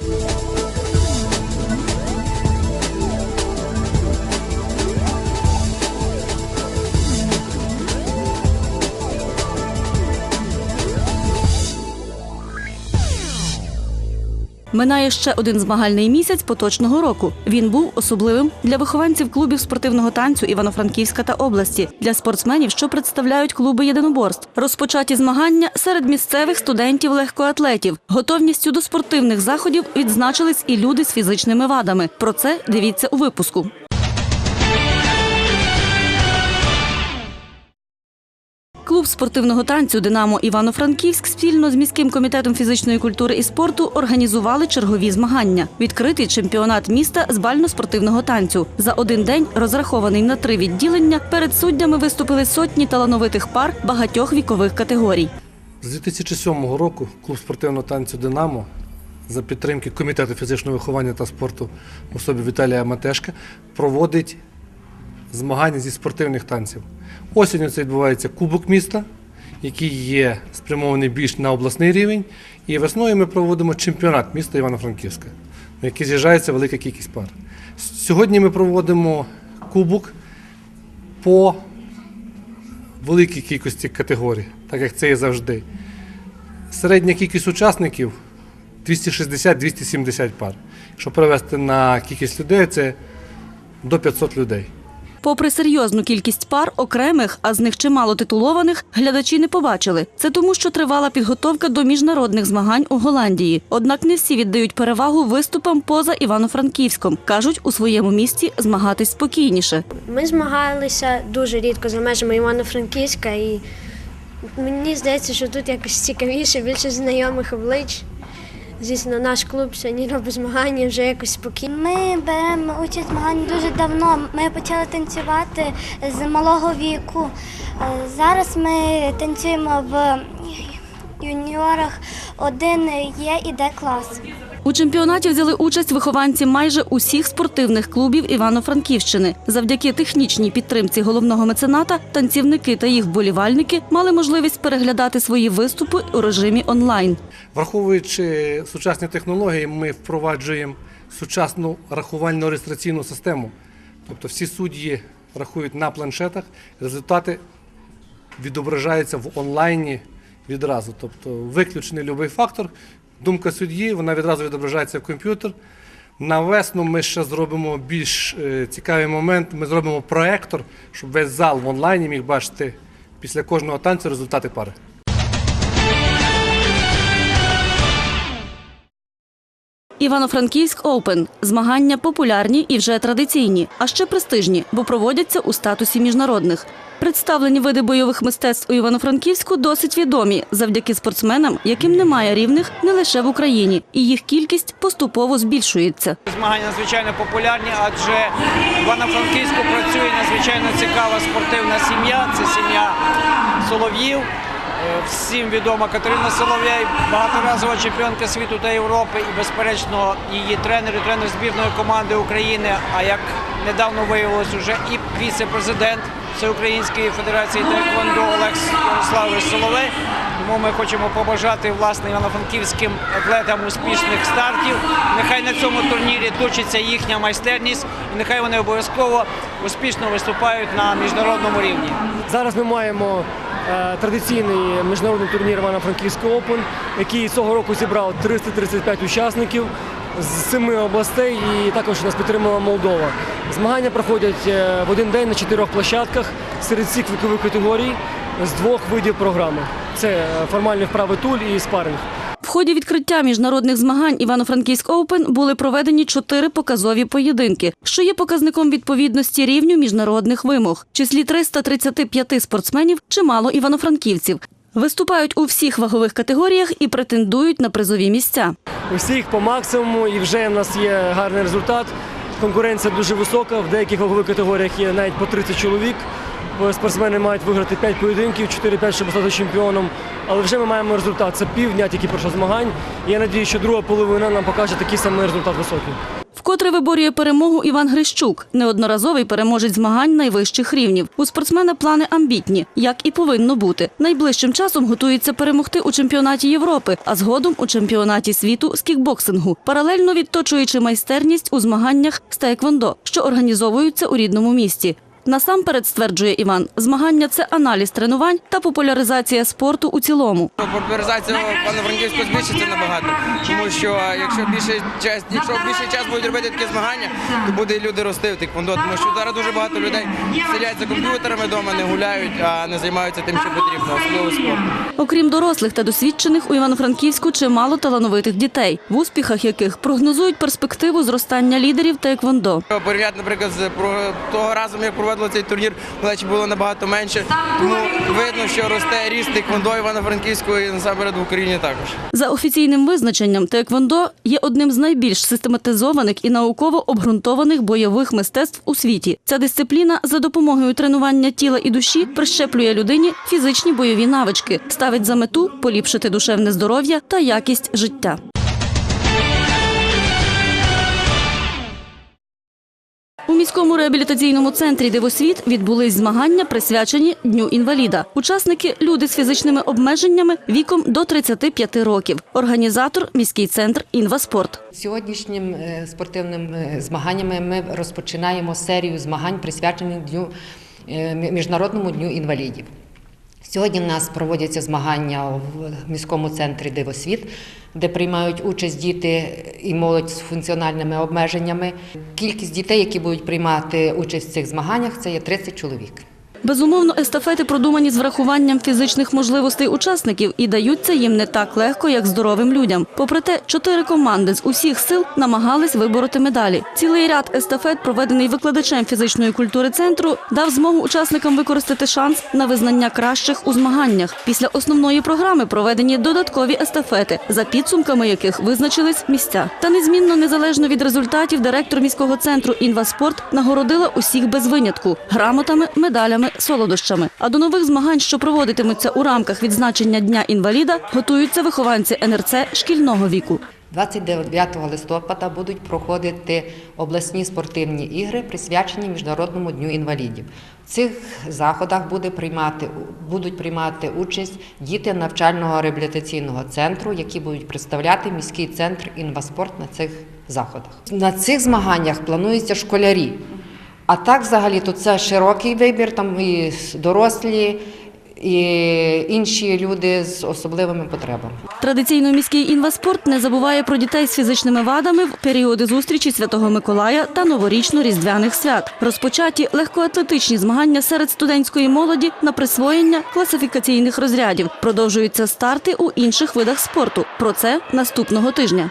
you Минає ще один змагальний місяць поточного року. Він був особливим для вихованців клубів спортивного танцю Івано-Франківська та області, для спортсменів, що представляють клуби єдиноборств. Розпочаті змагання серед місцевих студентів-легкоатлетів. Готовністю до спортивних заходів відзначились і люди з фізичними вадами. Про це дивіться у випуску. Клуб спортивного танцю Динамо Івано-Франківськ спільно з міським комітетом фізичної культури і спорту організували чергові змагання. Відкритий чемпіонат міста з бально-спортивного танцю. За один день, розрахований на три відділення, перед суддями виступили сотні талановитих пар багатьох вікових категорій. З 2007 року клуб спортивного танцю Динамо за підтримки Комітету фізичного виховання та спорту в особі Віталія Матешка проводить змагання зі спортивних танців. Осінню це відбувається Кубок міста, який є спрямований більш на обласний рівень. І весною ми проводимо чемпіонат міста Івано-Франківська, на який з'їжджається велика кількість пар. Сьогодні ми проводимо кубок по великій кількості категорій, так як це і завжди. Середня кількість учасників 260-270 пар. Якщо перевести на кількість людей, це до 500 людей. Попри серйозну кількість пар окремих, а з них чимало титулованих, глядачі не побачили. Це тому, що тривала підготовка до міжнародних змагань у Голландії. Однак не всі віддають перевагу виступам поза Івано-Франківськом. кажуть, у своєму місті змагатись спокійніше. Ми змагалися дуже рідко за межами Івано-Франківська, і мені здається, що тут якось цікавіше, більше знайомих облич. Звісно, наш клуб сьогодні робить змагання вже якось спокійно. Ми беремо участь в змаганнях дуже давно. Ми почали танцювати з малого віку. Е, Зараз ми танцюємо в юніорах. Один є і Д клас. У чемпіонаті взяли участь вихованці майже усіх спортивних клубів Івано-Франківщини. Завдяки технічній підтримці головного мецената танцівники та їх вболівальники мали можливість переглядати свої виступи у режимі онлайн. Враховуючи сучасні технології, ми впроваджуємо сучасну рахувальну реєстраційну систему. Тобто всі судді рахують на планшетах, результати відображаються в онлайні відразу. Тобто виключений будь-який фактор, думка судді, вона відразу відображається в комп'ютер. На весну ми ще зробимо більш е, цікавий момент. Ми зробимо проектор, щоб весь зал в онлайні міг бачити після кожного танцю результати пари. Івано-Франківськ Оупен змагання популярні і вже традиційні, а ще престижні, бо проводяться у статусі міжнародних. Представлені види бойових мистецтв у Івано-Франківську досить відомі завдяки спортсменам, яким немає рівних не лише в Україні, і їх кількість поступово збільшується. Змагання надзвичайно популярні, адже в Івано-Франківську працює надзвичайно цікава спортивна сім'я. Це сім'я Солов'їв. Е, Всім відома Катерина Соловей, багаторазова чемпіонка світу та Європи і, безперечно, її тренер, і тренер збірної команди України. А як недавно виявилось, уже і віце-президент Всеукраїнської федерації Тайквондо Олекс Ярославович Соловей. Тому ми хочемо побажати власне івано-франківським атлетам успішних стартів. Нехай на цьому турнірі точиться їхня майстерність, і нехай вони обов'язково успішно виступають на міжнародному рівні. Зараз ми маємо е, традиційний міжнародний турнір Івано-Франківський Open, який цього року зібрав 335 учасників з семи областей і також нас підтримала Молдова. Змагання проходять е, в один день на чотирьох площадках серед всіх вікових категорій з двох видів програми. Це е, формальні вправи туль і спаринг. В ході відкриття міжнародних змагань Івано-Франківськ Оупен були проведені чотири показові поєдинки, що є показником відповідності рівню міжнародних вимог. В числі 335 спортсменів чимало івано-франківців. Виступають у всіх вагових категоріях і претендують на призові місця. Усіх по максимуму і вже в нас є гарний результат. Конкуренція дуже висока. В деяких вагових категоріях є навіть по 30 чоловік. Спортсмени мають виграти 5 поєдинків, 4-5, щоб стати чемпіоном. Але вже ми маємо результат. Це півдня тільки пройшло змагань. Я надію, що друга половина нам покаже такий самий результат високий. Вкотре виборює перемогу Іван Грищук, неодноразовий переможець змагань найвищих рівнів. У спортсмена плани амбітні, як і повинно бути. Найближчим часом готується перемогти у чемпіонаті Європи, а згодом у чемпіонаті світу з кікбоксингу, паралельно відточуючи майстерність у змаганнях з таеквондо, що організовуються у рідному місті. Насамперед, стверджує Іван, змагання це аналіз тренувань та популяризація спорту у цілому. Популяризація пано-франківську збільшиться набагато, тому що якщо більше час, якщо більше час будуть робити такі змагання, то буде люди рости в тиквондо, тому що зараз дуже багато людей сидять за комп'ютерами вдома, не гуляють, а не займаються тим, що потрібно, особливо спортом. Окрім дорослих та досвідчених, у Івано-Франківську чимало талановитих дітей, в успіхах яких прогнозують перспективу зростання лідерів таеквондо. Порівняти, наприклад, з того разу, як проводили цей турнір, малечі було набагато менше. Тому видно, що росте ріст тиквондо Івано-Франківського і насамперед в Україні також. За офіційним визначенням, таеквондо є одним з найбільш систематизованих і науково обґрунтованих бойових мистецтв у світі. Ця дисципліна за допомогою тренування тіла і душі прищеплює людині фізичні бойові навички, ставить за мету поліпшити душевне здоров'я та якість життя. У міському реабілітаційному центрі Дивосвіт відбулись змагання, присвячені Дню інваліда. Учасники люди з фізичними обмеженнями віком до 35 років. Організатор міський центр Інваспорт. Сьогоднішнім е, спортивним е, змаганнями ми розпочинаємо серію змагань, присвячених дню е, Міжнародному дню інвалідів. Сьогодні в нас проводяться змагання в міському центрі Дивосвіт, де приймають участь діти і молодь з функціональними обмеженнями. Кількість дітей, які будуть приймати участь в цих змаганнях, це є 30 чоловік. Безумовно, естафети продумані з врахуванням фізичних можливостей учасників і даються їм не так легко, як здоровим людям. Попри те, чотири команди з усіх сил намагались вибороти медалі. Цілий ряд естафет, проведений викладачем фізичної культури центру, дав змогу учасникам використати шанс на визнання кращих у змаганнях. Після основної програми проведені додаткові естафети, за підсумками яких визначились місця. Та незмінно незалежно від результатів, директор міського центру «Інваспорт» нагородила усіх без винятку грамотами, медалями, солодощами. А до нових змагань, що проводитимуться у рамках відзначення Дня інваліда, готуються вихованці НРЦ шкільного віку. 29 листопада будуть проходити обласні спортивні ігри, присвячені Міжнародному дню інвалідів. В цих заходах буде приймати, будуть приймати участь діти навчального реабілітаційного центру, які будуть представляти міський центр інваспорт на цих заходах. На цих змаганнях плануються школярі. А так, взагалі, то це широкий вибір, там і дорослі, і інші люди з особливими потребами. Традиційно міський інваспорт не забуває про дітей з фізичними вадами в періоди зустрічі Святого Миколая та новорічно-різдвяних свят. Розпочаті легкоатлетичні змагання серед студентської молоді на присвоєння класифікаційних розрядів. Продовжуються старти у інших видах спорту. Про це наступного тижня.